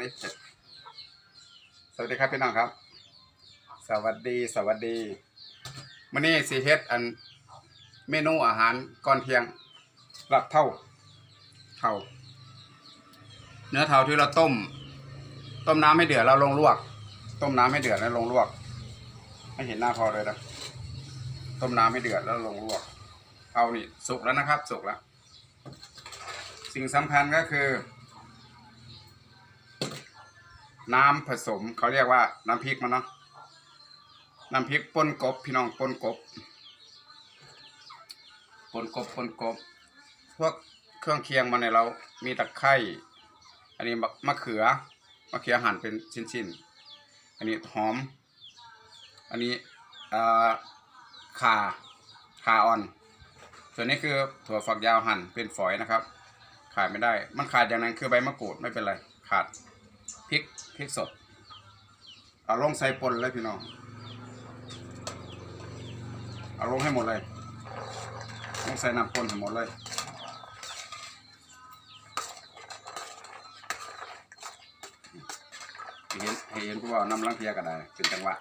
นี้เผ็ดสวัสดีครับพี่น้องครับ สวัสดีสวัสดีมื้อนี้สิเฮ็ดอันเมนูอาหารก่อนเที่ยงลาบเท่าเท่า เนื้อเท่าที่เราต้ม ต้มน้ำให้เดือดเราลงลวก ต้มน้ำให้เดือดแล้วลงลวกให้เห็นหน้าพอเลยนะต้มน้ำให้เดือดแล้วลงลวก เอานี่สุกแล้วนะครับ สุกแล้ว สิ่งสำคัญก็คือ น้ำผสมเขาเรียกว่าน้ำพริกมันเนาะน้ำพริกป่นกบ พี่น้องป่นกบป่นกบป่นกบ พวกเครื่องเคียงมันเนี่ยเรา มีตะไคร้อันนี้มะเขือมะเขือหั่นเป็นชิ้นๆ อันนี้หอม อันนี้ข่าข่าอ่อน ส่วนนี้คือถั่วฝักยาวหั่นเป็นฝอยนะครับ ขาดไม่ได้ มันขาดอย่างนั้นคือใบมะกรูดไม่เป็นไร ขาด พริกพริกสดเอาลงใส่ปนเลยพี่น้องเอาลงให้หมดเลยลงใส่น้ำปนให้หมดเลยให้เห็นให้เห็นผู้ว่าน้ำลังเทียก็ได้เป็นจังหวะ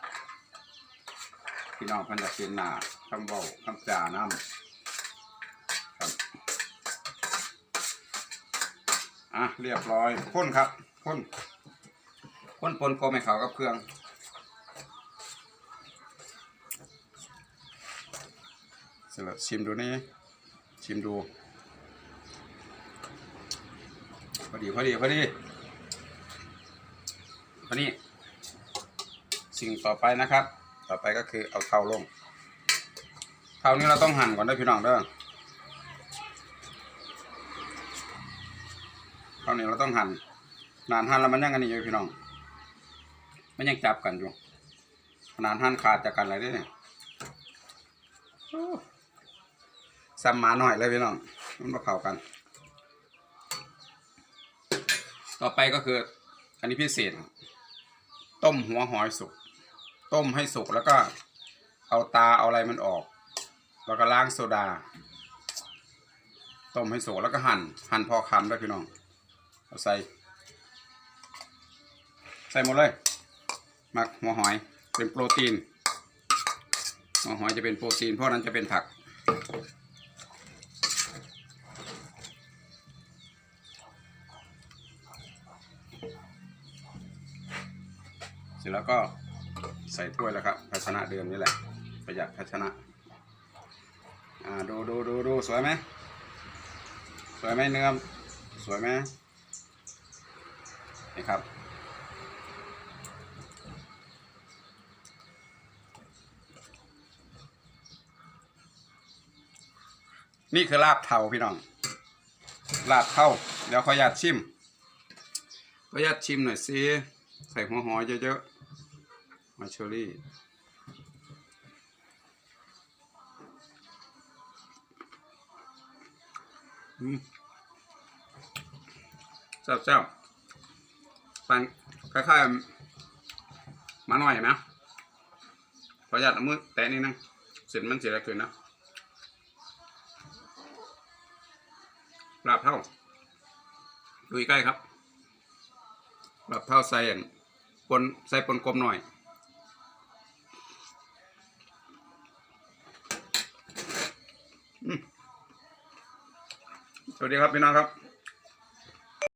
พี่น้องเพันจะเป็นหนาคำเบาคำจ่าน้ำครับอะเรียบร้อยพ่นครับพ่น พ่นปนกลมให้เขากับเครื่องเสร็จแล้วชิมดูนี่ชิมดู พอดีพอดีพอดีพอดีสิ่งต่อไปนะครับ ต่อไปก็คือเอาเทาลงเทานี้เราต้องหั่นก่อนด้วยพี่น้องเด้อเท่านี้เราต้องหั่นนานหั่นแล้วมันยังกันนี่อยู่พี่น้อง มันยังจับกันอยู่ขนาดหั่นขาดจากกันอะไรได้เนี่ยโอ้ซ้ำหมาหน่อยเลยพี่น้องมันมาเขากัน ต่อไปก็คือ อันนี้พิเศษ ต้มหัวหอยสุก ต้มให้สุกแล้วก็ เอาตาเอาอะไรมันออก แล้วก็ล้างโซดา ต้มให้สุกแล้วก็หั่น หั่นพอคำด้วยพี่น้อง เอาใส่ ใส่หมดเลย มักหัวหอยเป็นโปรตีน หัวหอยจะเป็นโปรตีน เพราะนั้นจะเป็นผัก เสร็จแล้วก็ใส่ถ้วยแล้วครับ ภาชนะเดิมนี่แหละ ประหยัดภาชนะ อ่าดูดูดูดูสวยไหมสวยไหมเนื้อสวยไหมนี่ครับ นี่คือลาบเทาพี่น้อง ลาบเทาเดี๋ยวขออนุญาตชิมขออนุญาตชิมหน่อยสิใส่หัวหอยเยอะๆมาเชอรี่แซ่บๆปันคล้ายๆมาหน่อยไหมขออนุญาตมือแตะนิดนึงเสร็จมันเสียแล้วคืนนะ ลาบเท่าดูใกล้ครับลาบเท่าใส่ปนใส่ปนกลมหน่อยสวัสดีครับพี่น้องครับ